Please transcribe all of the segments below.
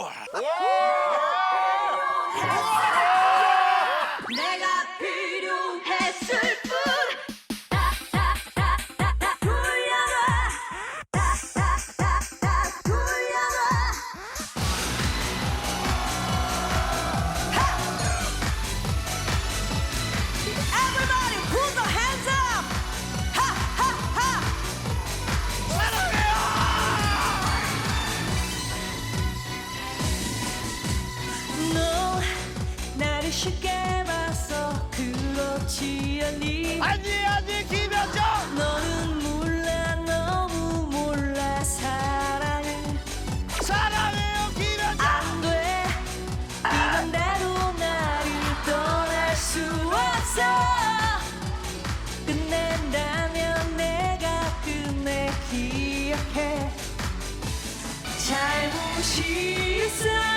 와! 쉽게 봐서 그렇지 않니? 아니 아니 김현정! 너는 몰라 너무 몰라. 사랑을 사랑해요 김현정! 안돼. 이맘대로 나를 떠날 수 없어. 끝낸다면 내가 끝내 기억해. 잘못이 있어.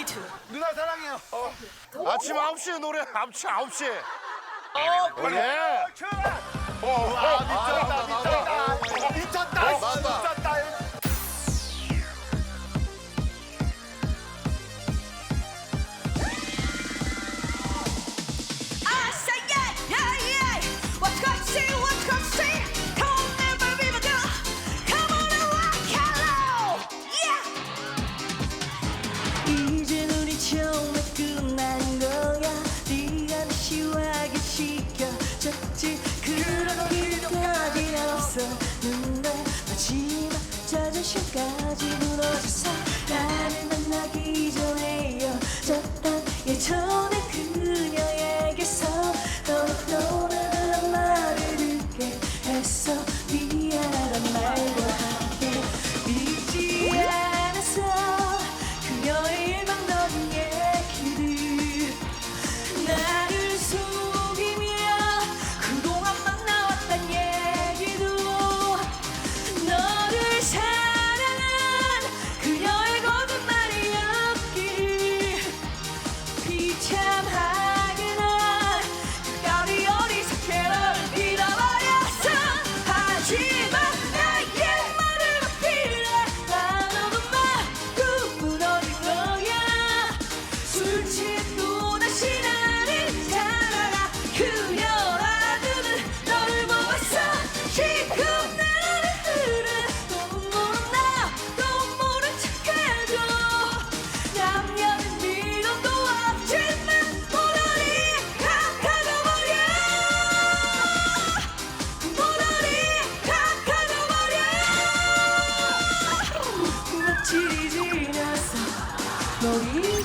Me too. 누나 사랑해요. 어. 아침 9시에 노래 아침 9시에 어, 예. 어, 어, 어, 아, 미쳤다. 아직 무너졌어 나를 만나기 전에 여자란 예전에 ನೋಡಿ